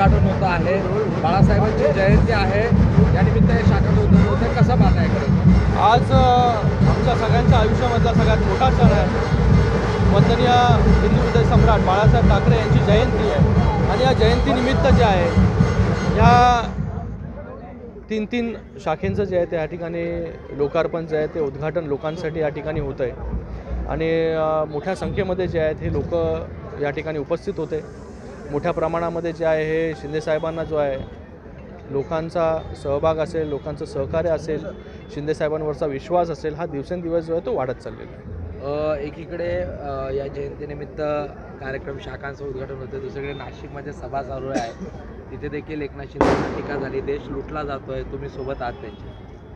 उद्घाटन होतं आहे. बाळासाहेबांची जयंती आहे. या निमित्त हे शाखाचं उद्घाटन होतं आहे. कसं पाहताय खरं आज आमच्या सगळ्यांच्या आयुष्यामधला सगळ्यात मोठा सण आहे. वंदनीय हिंदू हृदय सम्राट बाळासाहेब ठाकरे यांची जयंती आहे. आणि या जयंतीनिमित्त जे आहे या तीन तीन शाखेंचं जे आहे ते या ठिकाणी लोकार्पण जे आहे ते उद्घाटन लोकांसाठी या ठिकाणी होतं आहे आणि मोठ्या संख्येमध्ये जे आहेत हे लोक या ठिकाणी उपस्थित होते. मोठ्या प्रमाणामध्ये जे आहे हे शिंदेसाहेबांना जो आहे लोकांचा सहभाग असेल लोकांचं सहकार्य असेल शिंदेसाहेबांवरचा विश्वास असेल हा दिवसेंदिवस जो आहे तो वाढत चाललेला आहे. एकीकडे या जयंतीनिमित्त कार्यक्रम शाखांचं उद्घाटन होतं दुसरीकडे नाशिकमध्ये सभा चालू आहे. तिथे देखील एकनाथ शिंदेना टीका झाली देश लुटला जातोय तुम्ही सोबत आहात त्यांच्या.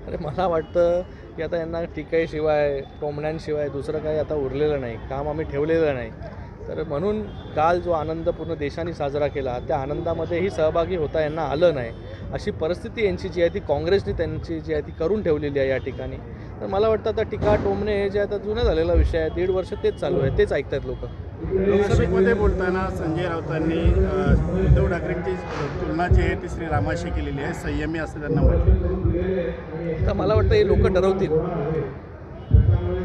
अरे मला वाटतं की आता यांना टिकाईशिवाय टोमण्यांशिवाय दुसरं काही आता उरलेलं नाही काम आम्ही ठेवलेलं नाही. तर म्हणून काल जो आनंद पूर्ण देशाने साजरा केला त्या आनंदामध्येही सहभागी होता यांना आलं नाही. अशी परिस्थिती यांची जी आहे ती काँग्रेसने त्यांची जी आहे ती करून ठेवलेली आहे या ठिकाणी. तर मला वाटतं आता टीका टोमणे हे जे आता जुना झालेला विषय आहे दीड वर्ष तेच चालू आहे तेच ऐकतात लोक. लोकसभेमध्ये बोलताना संजय राऊतांनी उद्धव ठाकरेंची तुलना जी आहे ती श्रीरामाशी केलेली आहे. संयमी असं त्यांना म्हटलं तर मला वाटतं हे लोक ठरवतील.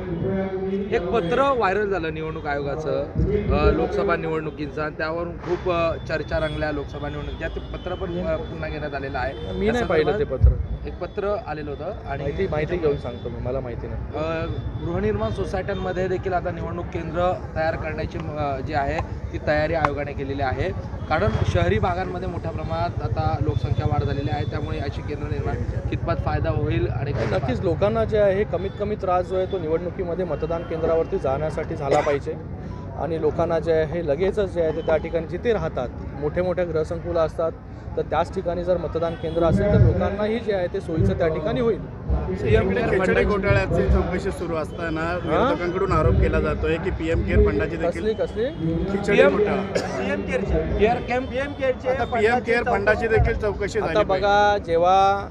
एक पत्र व्हायरल झालं निवडणूक आयोगाचं लोकसभा निवडणुकीचं आणि त्यावरून खूप चर्चा रंगल्या लोकसभा निवडणूक ज्यात पत्र पण पुन्हा घेण्यात आलेलं आहे. मी नाही पाहिलं ते पत्र. एक पत्र आलेलं होतं आणि माहिती माहिती घेऊन सांगतो मी मला माहिती नाही. गृहनिर्माण सोसायट्यांमध्ये देखील आता निवडणूक केंद्र तयार करण्याची जी आहे ती तयारी आयोगाने केलेली आहे. कारण शहरी भागांमध्ये मोठ्या प्रमाणात आता लोकसंख्या वाढ झालेली आहे त्यामुळे अशी केंद्र निर्माण कितपत फायदा होईल आणि नक्कीच लोकांना जे आहे कमीत कमी त्रास जो आहे तो निवडणुकीमध्ये मतदान केंद्रावरती जाण्यासाठी झाला पाहिजे. आणि लोकांना जे आहे हे लगेचच जे आहे ते त्या ठिकाणी जिथे राहतात मोठे मोठे गृहसंकुलं असतात तर त्याच ठिकाणी जर मतदान केंद्र असेल तर लोकांनाही जे आहे ते सोयीचं त्या ठिकाणी होईल. पीएम घोटाळ्याची चौकशी सुरू असताना विरोधकांकडून आरोप केला जातोय की पीएम केअर फंडाची देखील कसली? घोटाळा. केअर पीएम केअर फंडाची देखील चौकशी आता. बघा जेव्हा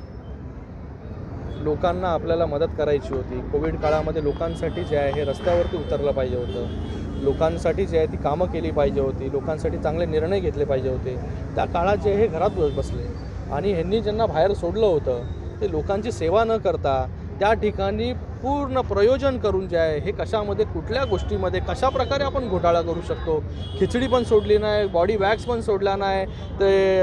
लोकांना आपल्याला मदत करायची होती. कोविड काळामध्ये लोकांसाठी जे आहे हे रस्त्यावरती उतरलं पाहिजे होतं. लोकांसाठी जे आहे ती कामं केली पाहिजे होती. लोकांसाठी चांगले निर्णय घेतले पाहिजे होते. त्या काळात जे हे घरात बसले. आणि ह्यांनी ज्यांना बाहेर सोडलं होतं ते लोकांची सेवा न करता त्या ठिकाणी पूर्ण प्रयोजन करून जे आहे हे कशामध्ये कुठल्या गोष्टीमध्ये कशा प्रकारे आपण घोटाळा करू शकतो? खिचडी पण सोडली नाही बॉडी वॅक्स पण सोडला नाही ते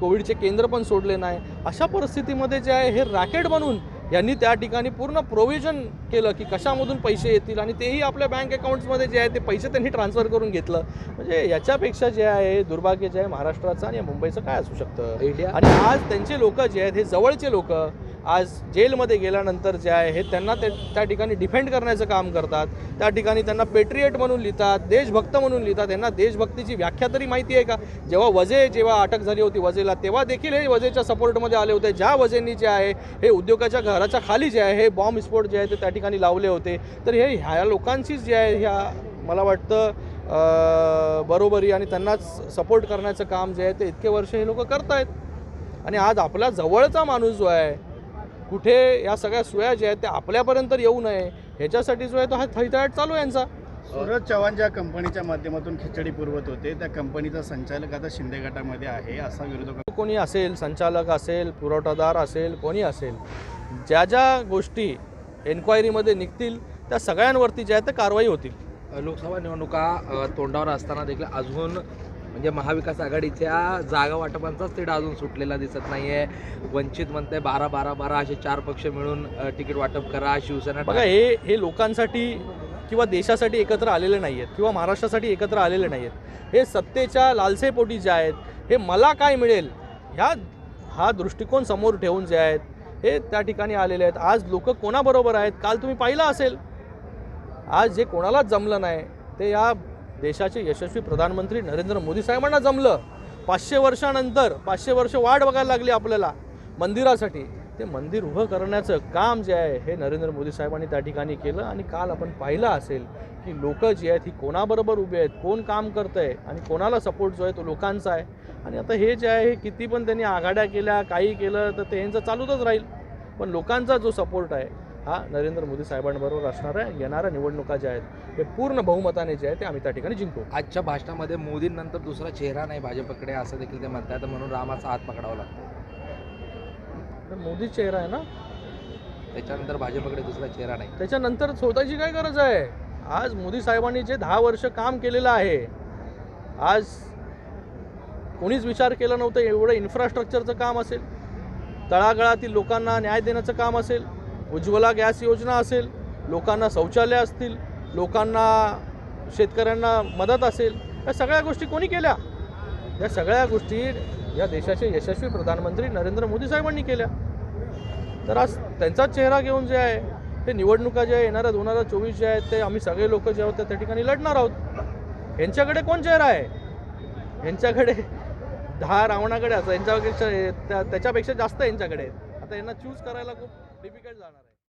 कोविडचे केंद्र पण सोडले नाही. अशा परिस्थितीमध्ये जे आहे हे रॅकेट बनवून यांनी त्या ठिकाणी पूर्ण प्रोव्हिजन केलं की कशामधून पैसे येतील आणि तेही आपल्या बँक अकाउंट्समध्ये जे आहे ते पैसे त्यांनी ट्रान्सफर करून घेतलं. म्हणजे याच्यापेक्षा जे आहे दुर्भाग्य जे आहे महाराष्ट्राचं आणि मुंबईचं काय असू शकतं? इंडिया आणि आज त्यांचे लोक जे आहेत हे जवळचे लोक आज जेलमध्ये गेल्यानंतर जे आहे हे त्यांना ते त्या ठिकाणी डिफेंड करण्याचं काम करतात. त्या ठिकाणी त्यांना पेट्रिएट म्हणून लिहितात देशभक्त म्हणून लिहितात. त्यांना देशभक्तीची व्याख्या तरी माहिती आहे का? जेव्हा वजे जेव्हा अटक झाली होती वजेला तेव्हा देखील हे वजेच्या सपोर्टमध्ये आले होते. ज्या वजेंनी जे आहे हे उद्योगाच्या घराच्या खाली जे आहे हे बॉम्ब स्फोट जे आहे ते त्या ठिकाणी लावले होते. तर हे ह्या लोकांचीच जे आहे ह्या मला वाटतं बरोबरी आणि त्यांनाच सपोर्ट करण्याचं काम जे आहे ते इतके वर्ष हे लोक करत आहेत आणि आज आपला जवळचा माणूस जो आहे कुठे या सगळ्या सोया ज्या आहेत त्या आपल्यापर्यंत येऊ नये ह्याच्यासाठी जो आहे तो हा थैथयाट चालू आहे यांचा. सूरज चव्हाण ज्या कंपनीच्या माध्यमातून खिचडी पुरवत होते त्या कंपनीचा संचालक आता शिंदे गटामध्ये आहे असा विरोधक कोणी असेल संचालक असेल पुरवठादार असेल कोणी असेल ज्या ज्या गोष्टी एन्क्वायरीमध्ये निघतील त्या सगळ्यांवरती ज्या आहेत त्या कारवाई होतील. लोकसभा निवडणुका तोंडावर असताना देखील अजून म्हणजे महाविकास आघाडीच्या जागा वाटपांचाच तिढा अजून सुटलेला दिसत नाही आहे वंचित म्हणते बारा बारा बारा असे चार पक्ष मिळून तिकीट वाटप करा शिवसेना बघा हे हे लोकांसाठी किंवा देशासाठी एकत्र आलेले नाही आहेत किंवा महाराष्ट्रासाठी एकत्र आलेले नाही आहेत हे सत्तेच्या लालसेपोटी जे आहेत हे मला काय मिळेल? ह्या हा दृष्टिकोन समोर ठेवून जे आहेत हे त्या ठिकाणी आलेले आहेत. आज लोक कोणाबरोबर आहेत? काल तुम्ही पाहिलं असेल. आज जे कोणालाच जमलं नाही ते या देशाचे यशस्वी प्रधानमंत्री नरेंद्र मोदी साहेबांना जमलं. पाचशे वर्षानंतर पाचशे वर्ष वाट बघायला लागली आपल्याला. मंदिरासाठी. ते मंदिर उभं करण्याचं काम जे आहे हे नरेंद्र मोदी साहेबांनी त्या ठिकाणी केलं आणि काल आपण पाहिलं असेल की लोक जी आहेत ही कोणाबरोबर उभे आहेत कोण काम करतं आहे आणि कोणाला सपोर्ट जो आहे तो लोकांचा आहे. आणि आता हे जे आहे हे किती पण त्यांनी आघाड्या केल्या काही केलं तर ते चालूतच राहील. पण लोकांचा जो सपोर्ट आहे हा नरेंद्र मोदी साहेबांबरोबर असणार आहे. येणाऱ्या निवडणुका ज्या आहेत हे पूर्ण बहुमताने जे आहे ते आम्ही त्या ठिकाणी जिंकू. आजच्या भाषणामध्ये मोदींनंतर दुसरा चेहरा नाही भाजपकडे असं देखील ते म्हणतात. म्हणून रामाचा हात पकडावा लागतो. तर मोदी चेहरा आहे ना? त्याच्यानंतर भाजपकडे दुसरा चेहरा नाही. त्याच्यानंतर स्वतःची काय गरज आहे? आज मोदी साहेबांनी जे दहा वर्ष काम केलेलं आहे आज कोणीच विचार केला नव्हतं एवढं इन्फ्रास्ट्रक्चरचं काम असेल. तळागाळातील लोकांना न्याय देण्याचं काम असेल. उज्ज्वला गॅस योजना असेल लोकांना शौचालय असतील लोकांना शेतकऱ्यांना मदत असेल या सगळ्या गोष्टी कोणी केल्या? या सगळ्या गोष्टी या देशाचे यशस्वी प्रधानमंत्री नरेंद्र मोदी साहेबांनी केल्या. तर आज त्यांचाच चेहरा घेऊन जे आहे ते निवडणुका ज्या येणाऱ्या दोन हजार चोवीस जे आहेत ते आम्ही सगळे लोक जे आहोत त्या ठिकाणी लढणार आहोत. यांच्याकडे कोण चेहरा आहे? यांच्याकडे दहा रावणाकडे असं यांच्यापेक्षा त्या- त्याच्यापेक्षा जास्त यांच्याकडे आहेत. आता यांना चूज करायला खूप डिफिकल्ट जाणार आहे.